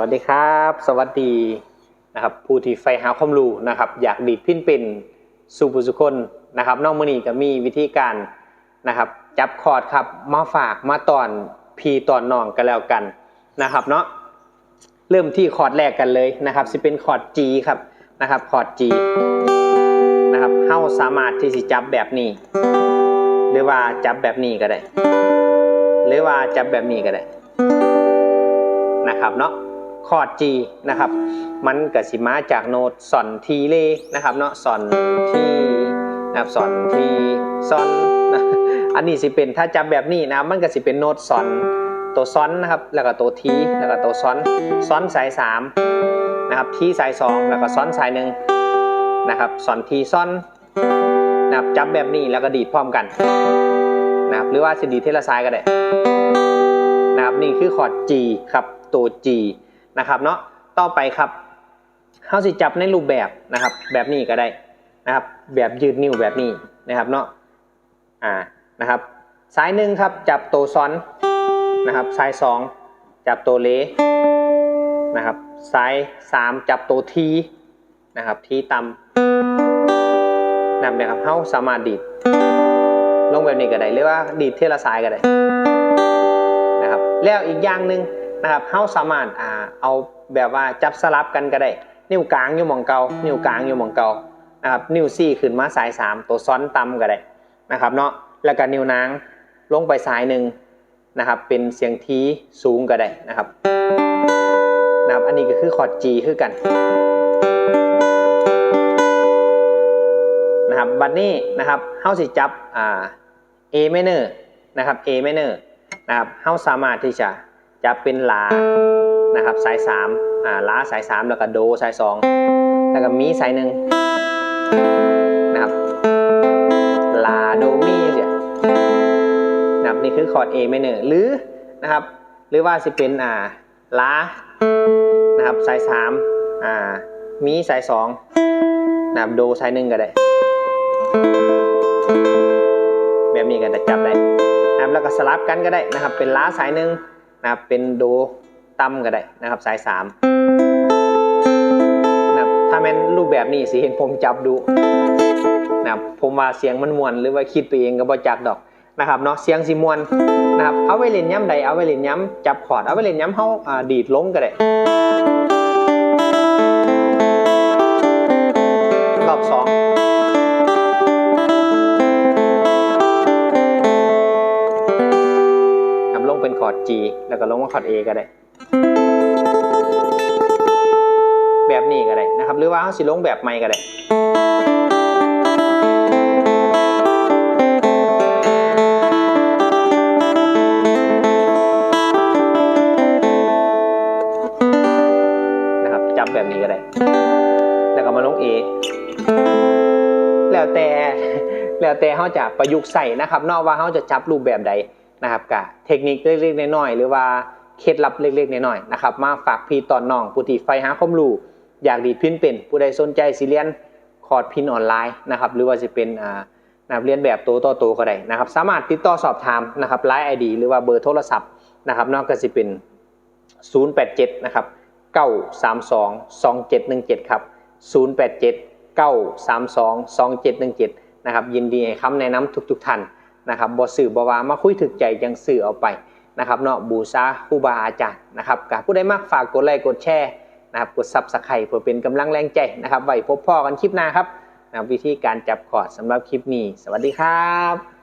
วัสดีครับ สวัสดีนะครับผู้ที่ใฝ่หาความรู้นะครับอยากดีดพินเป็นสู่ผู้สุคนนะครับนอกมือนี้ก็มีวิธีการนะครับจับคอร์ดครับมาฝากมาตอนพีตอนน้องกันแล้วกันนะครับเนาะเริ่มที่คอร์ดแรกกันเลยนะครับสิเป็นคอร์ด G ครับนะครับคอร์ด G นะครับเฮาสามารถที่สิจับแบบนี้ หรือว่าจับแบบนี้ก็ได้ หรือว่าจับแบบนี้ก็ได้นะครับเนาะ คอร์ด G นะครับ มันก็สิมาจากโน้ตซอนทีเลนะครับเนาะซอนทีนะครับซอนทีซอนนะอันนี้สิเป็นถ้าจับแบบนี้นะมันก็สิเป็นโน้ตซอนตัวซอนนะครับ แล้วก็ตัวทีแล้วก็ตัวซอนซอนสายสามนะครับทีสายสองแล้วก็ซอนสายหนึ่งนะครับซอนทีซอนนะครับจับแบบนี้แล้วก็ดีดพร้อมกันนะครับหรือว่าสิดีดเทละสายก็ได้นะครับนี่คือคอร์ด G ครับตัว G นะครับเนาะต่อไปครับเฮาสิจับในรูปแบบนะครับ แบบนี้ก็ได้นะครับ แบบยืดนิ้วแบบนี้นะครับเนาะอ่านะครับสายหนึ่งครับจับตัวซ้อนนะครับสายสองจับตัวเลนะครับสายสามจับตัวทีนะครับทีต่ำนะครับนะครับเฮาสามารถดีดลงแบบนี้ก็ได้หรือว่าดีดเทละสายก็ได้นะครับแล้วอีกอย่างหนึ่ง นะครับเฮาสามารถอ่าเอาแบบว่าจับสลับกันก็ได้ นิ้วกลางอยู่หมองเกานิ้วกลางอยู่หมองเกานะครับนิ้วซี่ขึ้นมาสายสามตัวซ้อนต่ำก็ได้นะครับเนาะแล้วก็นิ้วนางลงไปสายหนึ่งนะครับเป็นเสียงทีสูงก็ได้นะครับนะครับ อันนี้ก็คือคอร์ด G คือกันนะครับบัดนี้นะครับเฮาสิจับอ่า A minor นะครับ A minor นะครับเฮาสามารถที่จะ จับเป็นลานะครับสาย3อ่าลาสาย 3 แล้วก็โดสาย 2 แล้วก็มีสายหนึ่งนะครับลาโดมีเสียนะครับนี่คือคอร์ด A minor หรือนะครับหรือว่าสิเป็นอ่าลานะครับสาย3อ่ามีสาย2นะครับโดสายหนึ่งก็ได้ แบบนี้ก็จะจับได้นะครับแล้วก็สลับกันก็ได้นะครับเป็นล้าสายหนึ่ง นะครับเป็นโดต่ำก็ได้นะครับสายสามนะครับถ้าเป็นรูปแบบนี้สิเห็นผมจับดูนะครับผมว่าเสียงมันมวนหรือว่าคิดไปเองก็บ่จักดอกนะครับเนาะเสียงสิมวนนะครับเอาไว้เล่นย้ำใดเอาไว้เล่นย้ำจับคอร์ดเอาไว้เล่นย้ำเฮาอ่าดีดลงก็ได้รอบสอง G แล้วก็ลงมาคอร์ด A ก็ได้ แบบนี้ก็ได้นะครับ หรือว่าเอาสิลงแบบใหม่ก็ได้นะครับจับแบบนี้ก็ได้ แล้วก็มาลง A แล้วแต่แล้วแต่เขาจะประยุกต์ใส่นะครับนอกว่าเขาจะจับรูปแบบใด นะครับกับเทคนิคเล็กๆน้อยๆหรือว่าเคล็ดลับเล็กๆน้อยๆนะครับมาฝากพี่ตอนน้องผู้ที่ใฝ่หาความรู้อยากดีพินเป็น ผู้ใดสนใจสิเรียนคอร์สพินออนไลน์นะครับหรือว่าจะเป็นอ่านะครับเรียนแบบตัวต่อตัวก็ได้นะครับสามารถติดต่อสอบถามนะครับไลน์ไอดีหรือว่าเบอร์โทรศัพท์นะครับนอกก็จะเป็น 087 นะครับ 932 2717 ครับ 087 932 2717 นะครับยินดีให้คำแนะนำทุกๆท่าน นะครับบ่สื่อบ่ว่ามาคุยถึกใจยังสื่อเอาไปนะครับเนาะบูชาครูบาอาจารย์นะครับกับผู้ใดมากฝากกดไลค์กดแชร์นะครับกดซับสไครต์เพื่อเป็นกำลังแรงใจนะครับไว้พบพ่อกันคลิปหน้าครับนะครับวิธีการจับคอร์ดสำหรับคลิปนี้ สวัสดีครับ